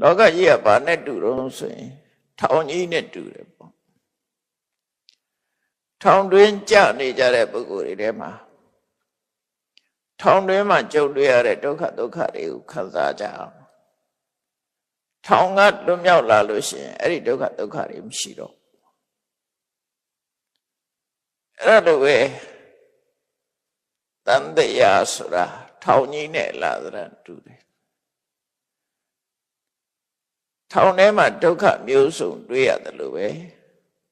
လောကကြီးကဘာနဲ့တူတော့ဆိုရင်ထောင်ကြီးနဲ့တူတယ်ပေါ့ထောင်တွင်းကြနေကြတဲ့ပုဂ္ဂိုလ်တွေထဲမှာထောင်တွင်းမှာကြုံတွေ့ရတဲ့ဒုက္ခဒုက္ခတွေကိုခံစားကြအောင်ထောင်ကလွတ်မြောက်လာလို့ရှိရင်အဲ့ဒီဒုက္ခဒုက္ခတွေမရှိတော့အဲ့ဒါလိုပဲတန်တရားဆိုတာထောင်ကြီးနဲ့လာတဲ့တူတယ် ထောင်ထဲမှာဒုက္ခမျိုးစုံတွေ့ရတယ်လို့ပဲ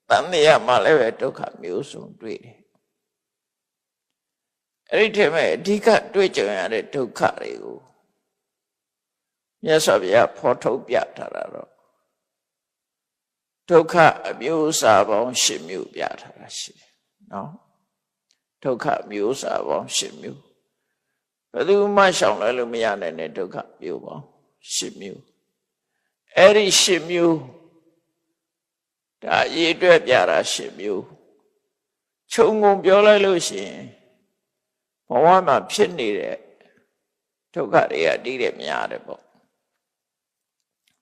တန်တရားမှာလည်းပဲဒုက္ခမျိုးစုံတွေ့တယ်အဲ့ဒီထဲမှာအဓိကတွေ့ကြုံရတဲ့ဒုက္ခတွေကိုမြတ်စွာဘုရားဖော်ထုတ်ပြထားတာတော့ဒုက္ခအမျိုးအစားပေါင်း၈မျိုးပြထားတာရှိတယ်နော်ဒုက္ခမျိုးအစားပေါင်း၈မျိုးဘယ်သူမှရှောင်လဲလို့မရနိုင်တဲ့ဒုက္ခမျိုးပေါင်း၈မျိုး အဲ့ဒီ၈မျိုးဒါအရေးအတွက်ပြတာ၈မျိုးခြုံငုံပြောလိုက်လို့ရှိရင်ဘဝမှာဖြစ်နေတဲ့ဒုက္ခတွေကအတိတဲ့များတယ်ပေါ့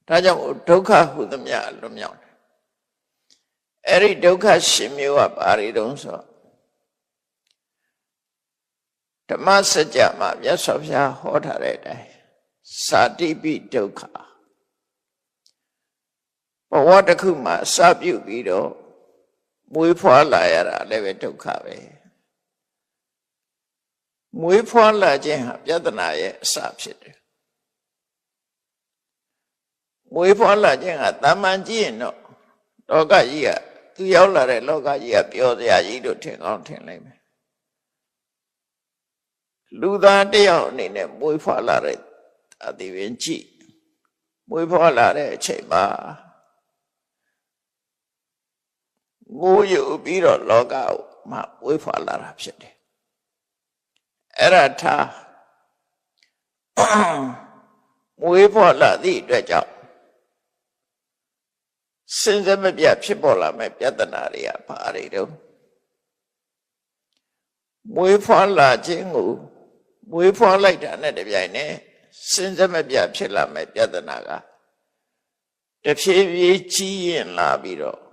ဒါကြောင့်ဒုက္ခဟုသမျှလွတ်မြောက်တယ်အဲ့ဒီဒုက္ခရှင်မျိုးကဘာတွေတုံးဆိုဓမ္မစကြာမှာမြတ်စွာဘုရားဟောထားတဲ့အတိုင်းစာတိပိဒုက္ခ ဘဝတစ်ခုမှာစပြုတ်ပြီးတော့မွေးဖွားလာရတာလည်းပဲဒုက္ခပဲမွေးဖွားလာခြင်းဟာပြဿနာရဲ့အစဖြစ်တယ်မွေးဖွားလာခြင်းဟာတာမန်ကြည့်ရင်တော့လောကကြီးကသူရောက်လာတဲ့လောကကြီးကပြောစရာကြီးလို့ထင်ကောင်းထင်လိုက်မယ်လူသားတယောက်အနေနဲ့မွေးဖွားလာတဲ့အတိပင်ကြည့်မွေးဖွားလာတဲ့အချိန်မှာ ငိုယူပြီးတော့လောကကိုမှမွေးဖွားလာတာဖြစ်တယ်အဲ့ဒါထားမွေးဖွားလာသည့်အတွက်ကြောင့်စင်စမပြတ်ဖြစ်ပေါ်လာမဲ့ပြဿနာတွေကဘာတွေတုံးမွေးဖွားလာခြင်းကိုမွေးဖွားလိုက်တာနဲ့တပြိုင်နက်စင်စမပြတ်ဖြစ်လာမဲ့ပြဿနာကတဖြည်းဖြည်းကြီးရင်လာပြီးတော့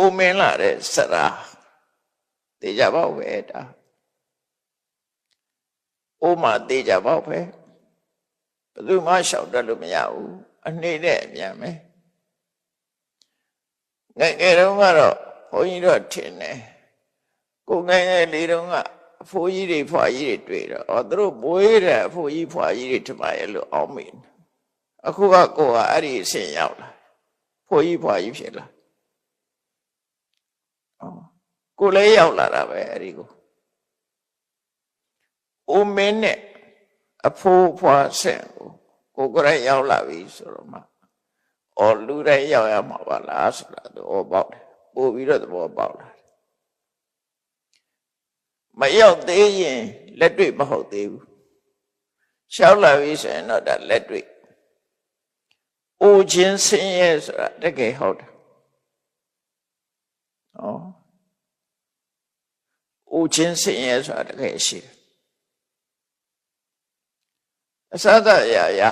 အိုမင်းလာတဲ့စရာတေကြပေါ့ပဲဒါအိုမတေကြပေါ့ပဲဘယ်သူမှရှောက်တတ်လို့မရဘူးအနေနဲ့အမြန်ပဲငယ်ငယ်တုန်းကတော့ဘုန်းကြီးတို့ထင်တယ်ကိုငယ်ငယ်လေးတုန်းကအဖိုးကြီးတွေဖွာကြီးတွေတွေ့တော့အော်သူတို့ဘွေးတယ်အဖိုးကြီးဖွာကြီးတွေထမရဲ့လို့အောင်းမိတယ်အခုကကိုကအဲ့ဒီအဆင့်ရောက်လာဖိုးကြီးဖွာကြီးဖြစ်လာအော် ကိုလည်းရောက်လာတာပဲအဲ့ဒီကိုအိုမင်းနဲ့အဖိုးဖွာဆင့်ကိုကိုကိုယ်ရောက်လာပြီဆိုတော့မှအော်လူတိုင်းရောက်ရမှာပါလားဆိုတာသဘောပေါက်တယ်ပို့ပြီးတော့သဘောပေါက်လာတယ်မရောက်သေးရင်လက်တွေ့မဟုတ်သေးဘူးရှောက်လာပြီဆိုရင်တော့ဒါလက်တွေ့အိုခြင်းဆင်းရဲဆိုတာတကယ်ဟုတ်တယ်ဩ အိုခြင်းဆင်းရဲဆိုတာတကယ်ရှိတယ်အစသအရာရာ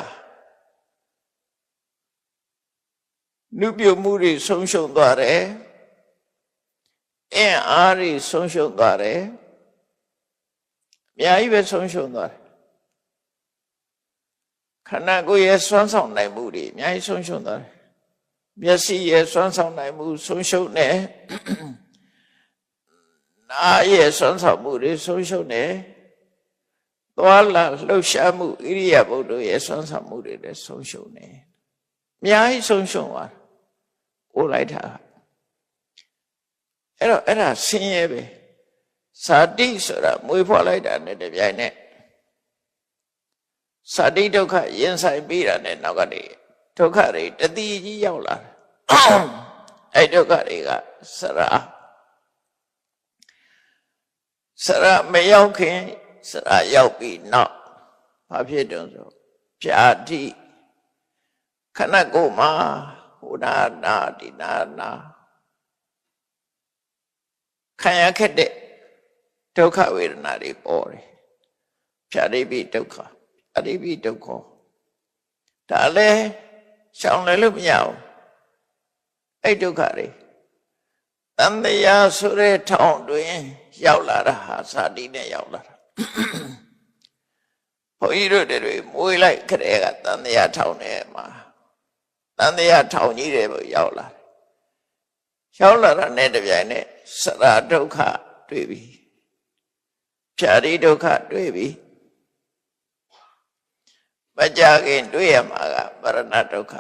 နုပြုမှုတွေဆုံးရှုံးသွားတယ်အင်းအားတွေဆုံးရှုံးသွားတယ်အများကြီးပဲဆုံးရှုံးသွားတယ်ခန္ဓာကိုယ်ရဲ့စွမ်းဆောင်နိုင်မှုတွေအများကြီးဆုံးရှုံးသွားတယ်မျက်စိရဲ့စွမ်းဆောင်နိုင်မှုဆုံးရှုံးတယ် နားရဲ့စွမ်းဆောင်မှုတွေဆုံးရှုံးတယ်သွားလာလှုပ်ရှားမှုဣရိယာပုဒ်တို့ရဲ့စွမ်းဆောင်မှုတွေလည်းဆုံးရှုံးတယ်အများကြီးဆုံးရှုံးသွားကိုလိုက်တာအဲ့တော့အဲ့ဒါဆင်းရဲပဲဇာတိဆိုတာမွေးဖွားလိုက်တာနဲ့တပြိုင်နက်ဇာတိဒုက္ခရင်ဆိုင်ပြီးတာနဲ့နောက်ကနေဒုက္ခတွေတတိကြီးရောက်လာတယ်အဲ့ဒုက္ခတွေကစရာ စရာမရောက်ခင်စရာရောက်ပြီးနောက်ဘာဖြစ်တုံးဆိုဖြာတိခဏကိုမှာဟိုနာနာဒီနာနာခံရခဲ့တဲ့ဒုက္ခဝေဒနာတွေပေါ်တယ်ဖြာတိပိဒုက္ခအရိပိဒုက္ခဒါလည်းရှောင်လည်းလို့မရဘူးအဲ့ဒုက္ခတွေတန်တရားဆိုတဲ့ထောင်တွင် ရောက်လာတာဟာစာတိနဲ့ရောက်လာတာဘုန်းကြီးတို့တွေမွေးလိုက်ခရဲကတန်တရားထောင်ထဲမှာတန်တရားထောင်ကြီးတွေရောက်လာတယ်ရောက်လာတာနဲ့တပြိုင်နက်စရာဒုက္ခတွေ့ပြီဖြာတိဒုက္ခတွေ့ပြီမကြခင်တွေ့ရမှာကမရဏဒုက္ခ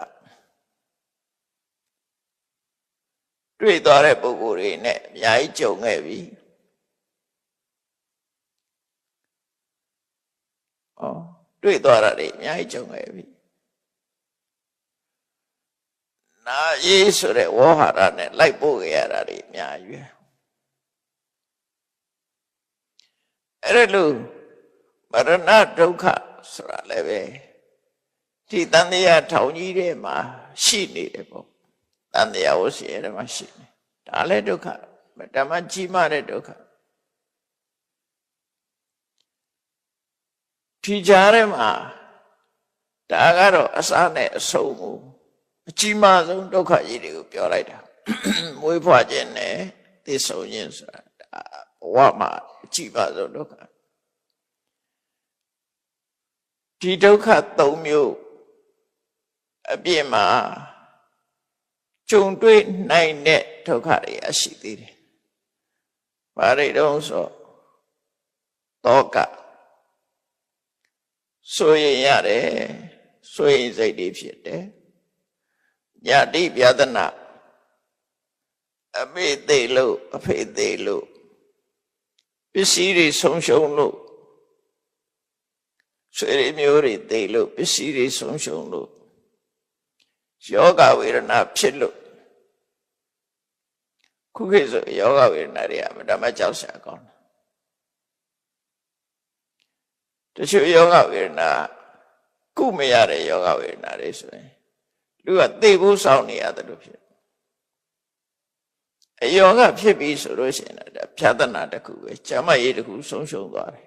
တွေ့သွားတဲ့ပုဂ္ဂိုလ်တွေနဲ့အများကြီးကြုံခဲ့ပြီဩ တွေ့သွားတာတွေအများကြီးကြုံခဲ့ပြီနာရေးဆိုတဲ့ဝေါဟာရနဲ့လိုက်ပို့ခဲ့ရတာတွေအများကြီးအဲ့ဒါလို့မရဏဒုက္ခဆိုတာလည်းပဲဒီတန်တရားထောင်ကြီးထဲမှာရှိနေတယ်ပေါ့တန်တရားဝစီထဲမှာရှိနေဒါလည်းဒုက္ခဓမ္မကြီးမားတဲ့ဒုက္ခ ဒီကြားထဲမှာဒါကတော့အစားနဲ့အဆုံးကိုအကြီးမားဆုံးဒုက္ခကြီးတွေကိုပြောလိုက်တာမွေးဖွားခြင်းနဲ့သိဆုံးခြင်းဆိုတာဘဝမှာအကြီးမားဆုံးဒုက္ခဒီဒုက္ခ၃မျိုးအပြည့်မှာကြုံတွေ့နိုင်တဲ့ဒုက္ခတွေအရှိသေးတယ်။ဘာတွေတုံးဆိုတောက ဆိုရင်ရတယ်ဆိုရင်စိတ်တွေဖြစ်တယ်။ညာတိပြဒနာအမေသေးလို့အဖေသေးလို့ပစ္စည်းတွေဆုံးရှုံးလို့ဆွေတွေမျိုးတွေသိလို့ပစ္စည်းတွေဆုံးရှုံးလို့ယောဂဝေဒနာဖြစ်လို့ခုခေတ်ဆိုယောဂဝေဒနာတွေအမတမကြောက်စရာကောင်းတယ် တချို့ယောဂဝေဒနာကုမရတဲ့ယောဂဝေဒနာတွေဆိုရင်လူကသိဖို့စောင့်နေရတယ်လို့ဖြစ်အယောဂဖြစ်ပြီဆိုလို့ရှိရင်လည်းဖြာသနာတစ်ခုပဲဇမရေးတစ်ခုဆုံးရှုံးသွားတယ်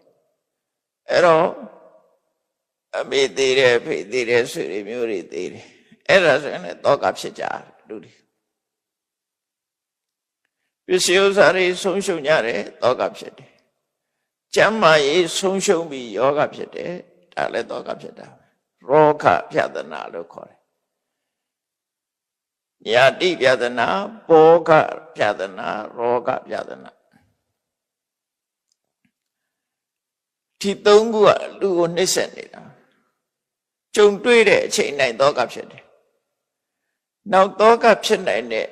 အဲ့တော့အမေသေးတယ်ဖေသေးတယ်ဆွေတွေမျိုးတွေသေးတယ်အဲ့ဒါဆိုရင်လည်းတောကဖြစ်ကြတယ်လူတွေပစ္စည်းဥစ္စာတွေဆုံးရှုံးကြတယ်တောကဖြစ်တယ် ကျမ်းမာရေးဆုံးရှုံးပြီးယောဂဖြစ်တယ်ဒါလည်းတောကဖြစ်တာရောဂပြဒနာလို့ခေါ်တယ်ညာတိပြဒနာဘောဂပြဒနာရောဂပြဒနာဒီသုံးခုကလူကိုနှိမ့်ဆက်နေတာကြုံတွေ့တဲ့အချိန်တိုင်းသောကဖြစ်တယ်။နောက်သောကဖြစ်နိုင်တဲ့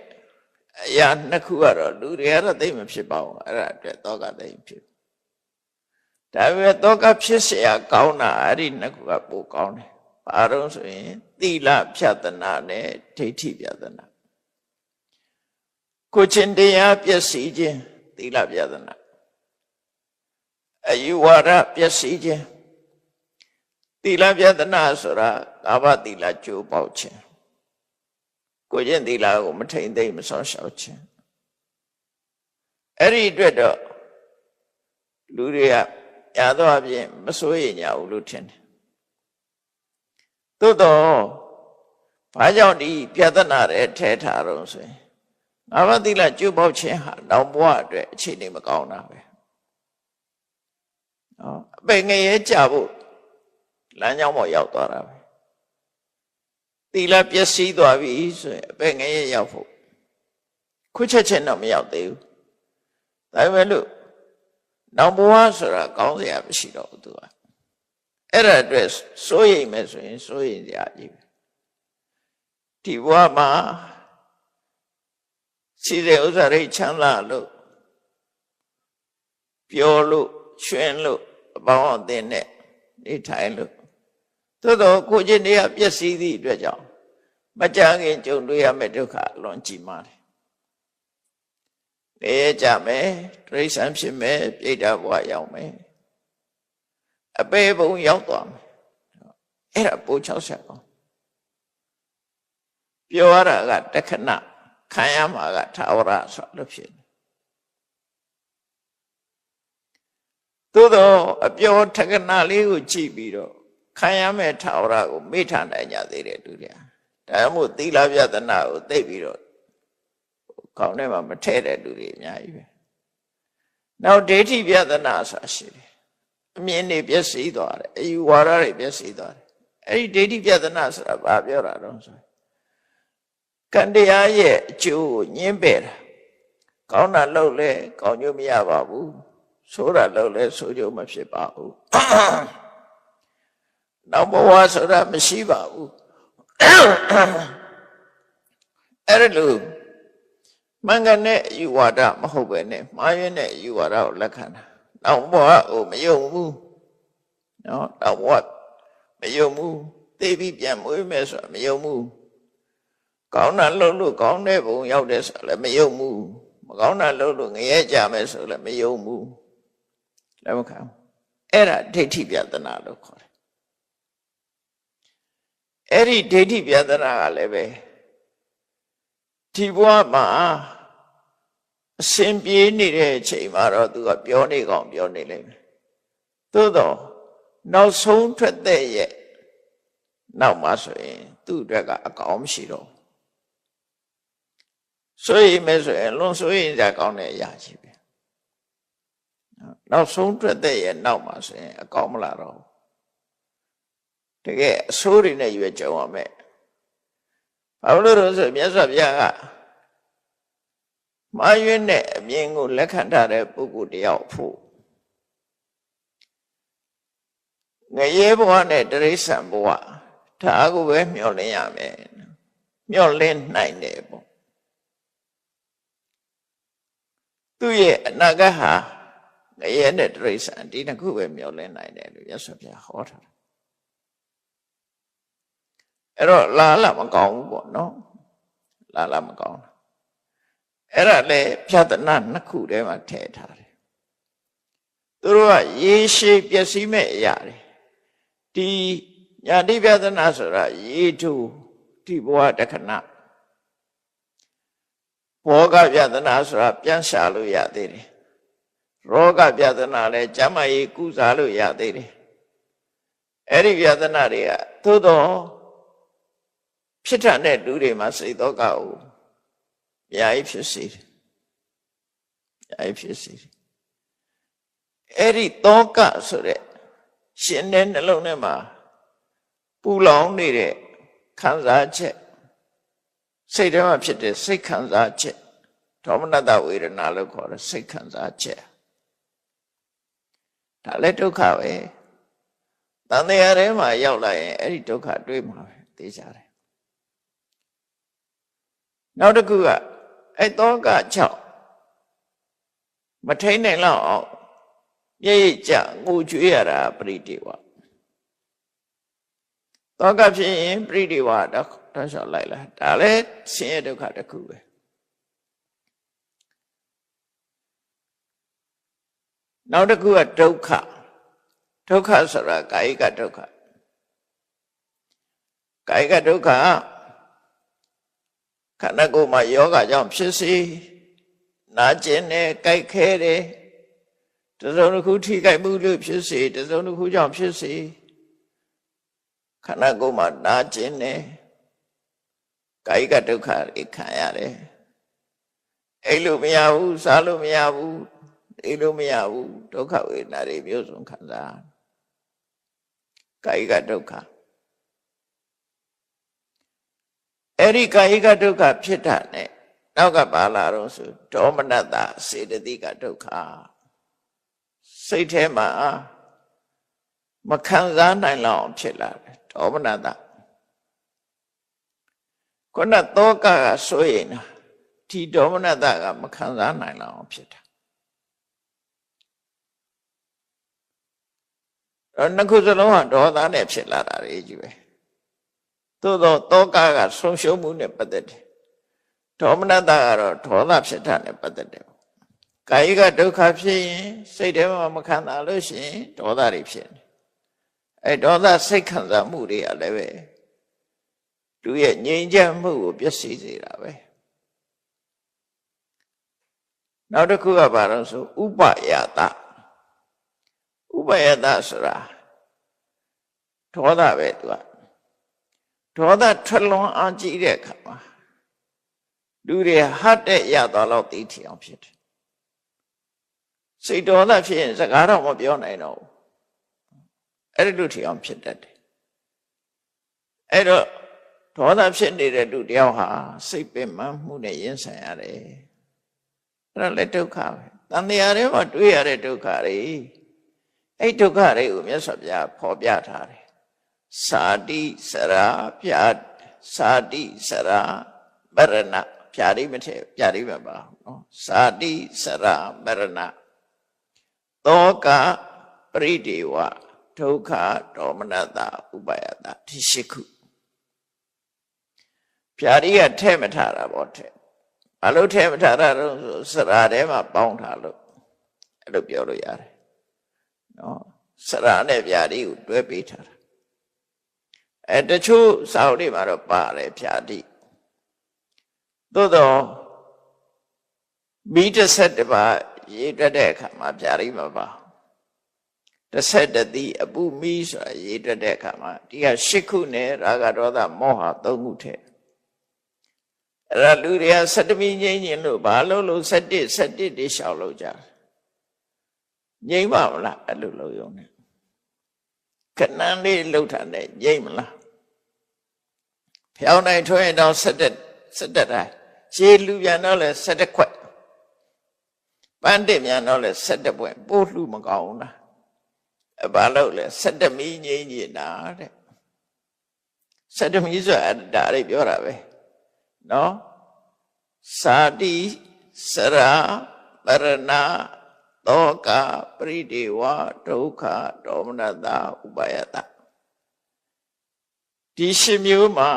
အရာနှစ်ခုကတော့လူတွေကတော့သိမဖြစ်ပါဘူးအဲ့ဒါအတွက်သောကသိဖြစ်။ ဒါပေမဲ့သောကဖြစ်เสียကောင်းတာအဲ့ဒီနှစ်ခုကပိုကောင်းတယ်။ဘာလို့ဆိုရင်သီလဖြတ်တနာနဲ့ဒိဋ္ဌိဖြတ်တနာကိုချင်းတရားပျက်စီးခြင်းသီလဖြတ်တနာအယူဝါဒပျက်စီးခြင်းသီလပြဒနာဆိုတာကာဘသီလကြိုးပေါက်ခြင်းကိုကျင့်သီလကိုမထိန်သိမ့်မဆောင်ရှောက်ခြင်းအဲ့ဒီအတွက်တော့လူတွေက ညာတော့အပြင်မစိုးရိမ်ကြဘူးလို့ထင်တယ်သို့တော့ဘာကြောင့်ဒီပြဒနာတဲ့ထဲထားတော့ဆိုရင်ငါးပါးသီလကြိုးပေါက်ခြင်းဟာနောက်ဘဝအတွက်အခြေအနေမကောင်းတာပဲနော်အပေငရဲကြဖို့လမ်းကြောင်းပေါ်ရောက်သွားတာပဲသီလပျက်စီးသွားပြီဆိုရင်အပင်ငရဲရောက်ဖို့ခွချက်ချက်တော့မရောက်သေးဘူးဒါပေမဲ့လို့ နောက်ဘဝဆိုတာကောင်းစရာမရှိတော့ဘူးသူကအဲ့ဒါအတွက်စိုးရိမ်မယ်ဆိုရင်စိုးရိမ်စရာကြီးပဲဒီဘဝမှာစီတဲ့ဥစ္စာတွေချမ်းသာလို့ပျော်လို့ရွှင်လို့အပေါင်းအသင်းနဲ့နေထိုင်လို့သို့တော့ကိုချင်းတွေကပျက်စီးသည့်အတွက်ကြောင့်မကြခင်ကြုံတွေ့ရမယ့်ဒုက္ခအလွန်ကြီးမားတယ်။ နေကြမယ်တိရစ္ဆာန်ဖြစ်မယ်ပြိတ္တာဘဝရောက်မယ်။အပေဘုံရောက်သွားမယ်။အဲ့ဒါပိုး6ဆက်ကောပြောရတာကတခဏခံရမှာကသာဝရဆိုလို့ဖြစ်တယ်။သို့တော့အပြောထကနာလေးကိုကြည့်ပြီးတော့ခံရမဲ့ထာဝရကိုမေ့ထားနိုင်ကြသေးတယ်သူတွေကဒါမှမဟုတ်သီလပြဒနာကိုသိပြီးတော့ ကောင်းထဲမှာမထည့်တဲ့လူတွေအများကြီးပဲနောက်ဒိဋ္ဌိပြဒနာဆိုတာရှိတယ်အမြင်တွေပျက်စီးသွားတယ်အယူဝါဒတွေပျက်စီးသွားတယ်အဲ့ဒီဒိဋ္ဌိပြဒနာဆိုတာဘာပြောတာတော့ဆိုကံတရားရဲ့အကျိုးကိုညှင်းပယ်တာကောင်းတာလုပ်လဲကောင်းကျိုးမရပါဘူးဆိုးတာလုပ်လဲဆိုးကျိုးမဖြစ်ပါဘူးနောက်ဘဝဆိုတာမရှိပါဘူးအဲ့ဒါလို့ မင်္ဂနဲ့ယူဝါဒမဟုတ်ပဲနဲ့မှားယွင်းတဲ့ယူဝါဒကိုလက်ခံတာနောက်ဘဝကိုမယုံဘူးနော်နောက်ဘဝမယုံဘူးသိပြီးပြန်မွေးမယ်ဆိုတာမယုံဘူးကောင်းတာလုပ်လို့ကောင်းတဲ့ဘုံရောက်တယ်ဆိုတာလည်းမယုံဘူးမကောင်းတာလုပ်လို့ငရဲကြမယ်ဆိုလည်းမယုံဘူးလက်မခံအဲ့ဒါဒိဋ္ဌိပြဒနာလို့ခေါ်တယ်အဲ့ဒီဒိဋ္ဌိပြဒနာကလည်းပဲ ဒီဘဝမှာအစဉ်ပြေးနေတဲ့အချိန်မှာတော့သူကပြောနေကောင်ပြောနေလိမ့်မယ်သို့တော့နောက်ဆုံးထွက်တဲ့ရဲ့နောက်မှာဆိုရင် သူ့အတွက်ကအကောင်မရှိတော့ဆိုရင်မဲဆိုရင်လွန်ဆိုရင်ကြကောင်းတဲ့အရာကြီးပဲနောက်ဆုံးထွက်တဲ့ရဲ့နောက်မှာဆိုရင် အကောင်မလာတော့တကယ်အဆိုးတွေနဲ့ရွေးကြုံရမယ် ဘာလို့လဲဆိုမြတ်စွာဘုရားကမာရွေးနဲ့အမြင်ကိုလက်ခံထားတဲ့ပုဂ္ဂိုလ်တယောက်ဖို့ငရဲဘဝနဲ့တရိစ္ဆာန်ဘဝဒါကိုပဲမျှော်လင့်ရမယ်မျှော်လင့်နိုင်တယ်ပေါ့သူ့ရဲ့အနာဂတ်ဟာငရဲနဲ့တရိစ္ဆာန်ဒီနှစ်ခုပဲမျှော်လင့်နိုင်တယ်လို့ရသော်ပြဟောထားတယ် အဲ့တော့လာလာမကောင်းဘူးပေါ့နော်လာလာမကောင်းအဲ့ဒါလေဖြတ်တနာနှစ်ခုထဲမှာထည့်ထားတယ်သူတို့ကရေရှည်ပျက်စီးမဲ့အရာတွေဒီညာတိပြဒနာဆိုတာရေထုဒီဘဝတခဏဘောဂပြဒနာဆိုတာပြန်ရှာလို့ရသေးတယ်ရောဂပြဒနာလည်းကျမ်းမာရေးကုစားလို့ရသေးတယ်အဲ့ဒီပြဒနာတွေကသို့တော့ ဖြစ်ထန်တဲ့လူတွေမှာစိတ်တော့ကိုအများကြီးဖြစ်စေတယ်အများကြီးဖြစ်စေတယ်အဲ့ဒီတောကဆိုတဲ့ရှင်တဲ့နှလုံးထဲမှာပူလောင်နေတဲ့ခံစားချက်စိတ်ထဲမှာဖြစ်တဲ့စိတ်ခံစားချက်ဒေါမနတဝေဒနာလို့ခေါ်တဲ့စိတ်ခံစားချက်ဒါလည်းဒုက္ခပဲတန်တရားထဲမှာရောက်လာရင်အဲ့ဒီဒုက္ခတွေ့မှာပဲသိကြတယ် နောက်တစ်ခုကအဲ့တောက6မထိန်နိုင်လောက်အောင်မြည့်ရကြငိုကြွေးရတာပရိဒေဝတောကဖြစ်ရင်ပရိဒေဝတော့တော့လျှောက်လိုက်လာဒါလည်းဆင်းရဲဒုက္ခတစ်ခုပဲနောက်တစ်ခုကဒုက္ခဒုက္ခဆိုတာကာယကဒုက္ခကာယကဒုက္ခ ခန္ဓာကိုယ်မှာယောဂကြောင့်ဖြစ်စေနာကျင်တယ်ကြိုက်ခဲတယ်တစုံတစ်ခုထိကြိုက်မှုလို့ဖြစ်စေတစုံတစ်ခုကြောင့်ဖြစ်စေခန္ဓာကိုယ်မှာနာကျင်တယ်ကာယကဒုက္ခတွေခံရတယ်အိတ်လို့မရဘူးစားလို့မရဘူးအိတ်လို့မရဘူးဒုက္ခဝေဒနာတွေမျိုးစုံခံစားကာယကဒုက္ခ အဲ့ဒီကာယကဒုက္ခဖြစ်တာ ਨੇ နောက်ကပါလာတော့ဆိုဒေါမနတစေတသိကဒုက္ခစိတ်ထဲမှာမခံစားနိုင်လောက်ဖြစ်လာတယ်ဒေါမနတခုနသောကကဆိုရင်ဒီဒေါမနတကမခံစားနိုင်လောက်ဖြစ်တာတော့နှစ်ခုစလုံးကဒေါသနဲ့ဖြစ်လာတာတွေကြီးပဲ သို့တော့တောကကဆုံးရှုံးမှုနဲ့ပတ်သက်တယ်ဒေါမနတကတော့ဒေါသဖြစ်တာနဲ့ပတ်သက်တယ်ကာယကဒုက္ခဖြစ်ရင်စိတ်ထဲမှာမခံတာလို့ရှိရင်ဒေါသတွေဖြစ်တယ်အဲဒေါသစိတ်ခံစားမှုတွေကလည်းပဲသူရဲ့ငြိမ်ချမ်းမှုကိုပျက်စီးစေတာပဲနောက်တစ်ခုကဘာလို့ဆိုဥပယတဥပယတဆိုတာဒေါသပဲသူက ဒေါသထွက်လွန်အားကြီးတဲ့အခါမှာလူတွေဟတ်တဲ့ရသွားတော့သိထီအောင်ဖြစ်တယ်စိတ်ဒေါသဖြစ်ရင်စကားတော့မပြောနိုင်တော့ဘူးအဲ့ဒီလိုထီအောင်ဖြစ်တတ်တယ်အဲ့တော့ဒေါသဖြစ်နေတဲ့လူတယောက်ဟာစိတ်ပင်ပန်းမှုနဲ့ရင်ဆိုင်ရတယ်အဲ့ဒါလည်းဒုက္ခပဲတန်တရားထဲမှာတွေ့ရတဲ့ဒုက္ခတွေအဲ့ဒုက္ခတွေကိုမြတ်စွာဘုရားဖော်ပြထားတယ် စာတိစရာပြာစာတိစရာမရဏဖြာရိမထဲဖြာရိမပါနော်စာတိစရာမရဏသောကပရိဒေဝဒုက္ခဒေါမနတဥပယတဒီရှိခုဖြာရိကထဲမထားတာပေါ့ထဲဘာလို့ထဲမထားတာတော့ဆိုစရာထဲမှာပေါင်းထားလို့အဲ့လိုပြောလို့ရတယ်နော်စရာနဲ့ဖြာရိကိုတွဲပေးထားတာ အဲတချို့စာအုပ်တွေမှာတော့ပါတယ်ဖြာတိသို့တော့မိတစ်ဆက်တစ်ပါရေးတတ်တဲ့အခါမှာဖြာရိမပါတစ်ဆက်တတိအပုမိဆိုတာရေးတတ်တဲ့အခါမှာဒီကရှစ်ခုနဲ့ရာဂဒေါသမောဟသုံးခုထဲအဲ့ဒါလူတွေကစတမီငိမ့်ညင်လို့ဘာလို့လို့စတစ်စတစ်တွေရှောက်လို့ကြငိမ့်ပါမလားအဲ့လိုလို့ယုံနေခဏလေးလှုပ်တာနဲ့ငိမ့်မလား ဖျောင်းနိုင်ထွရင်တော့ဆက်တက်ဆက်တက်တိုင်းရှည်လူပြန်တော့လဲဆက်တက်ခွက်ပန်းတစ်ပြန်တော့လဲဆက်တက်ပွဲပို့လှမကောင်းဘူးလားအဘာလို့လဲဆက်တက်မီငိမ့်ညင်တာတဲ့ဆက်တက်မီဆိုတာဒါလေးပြောတာပဲနော်စာတိစရာပရဏသောကပရိဒေဝဒုက္ခဒေါမနတဥပယတဒီရှင်မျိုးမှာ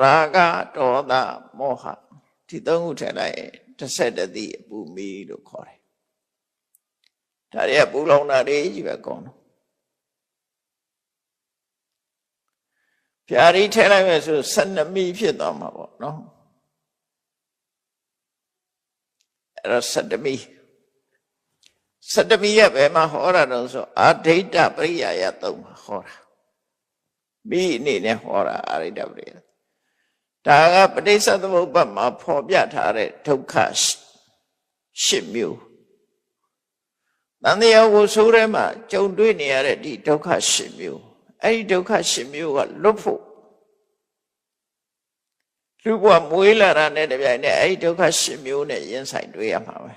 ရာဂဒေါသမောဟဒီသုံးခုထည့်လိုက်ရင်တစ်ဆက်တည်းအပူမီလို့ခေါ်တယ်ဒါတွေကပူလောင်တာတွေကြီးပဲကောင်းတော့ဖြာရီထည့်လိုက်မယ်ဆို12မီဖြစ်သွားမှာပေါ့နော်အဲ့တော့12မီ12မီရဲ့ဘယ်မှာဟောတာတော့ဆိုအာဒိဋ္ဌပရိယာယသုံးမှာဟောတာမိအနေနဲ့ဟောတာအာဒိဋ္ဌပရိယာ ဒါကပဋိစ္စသမုပ္ပါမှာဖော်ပြထားတဲ့ဒုက္ခရှစ်မျိုးတန်တရားကိုဆိုးထဲမှာကြုံတွေ့နေရတဲ့ဒီဒုက္ခရှစ်မျိုးအဲ့ဒီဒုက္ခရှစ်မျိုးကလွတ်ဖို့လူဘဝမွေးလာတာနဲ့တပြိုင်နက်အဲ့ဒီဒုက္ခရှစ်မျိုးနဲ့ရင်ဆိုင်တွေ့ရမှာပဲ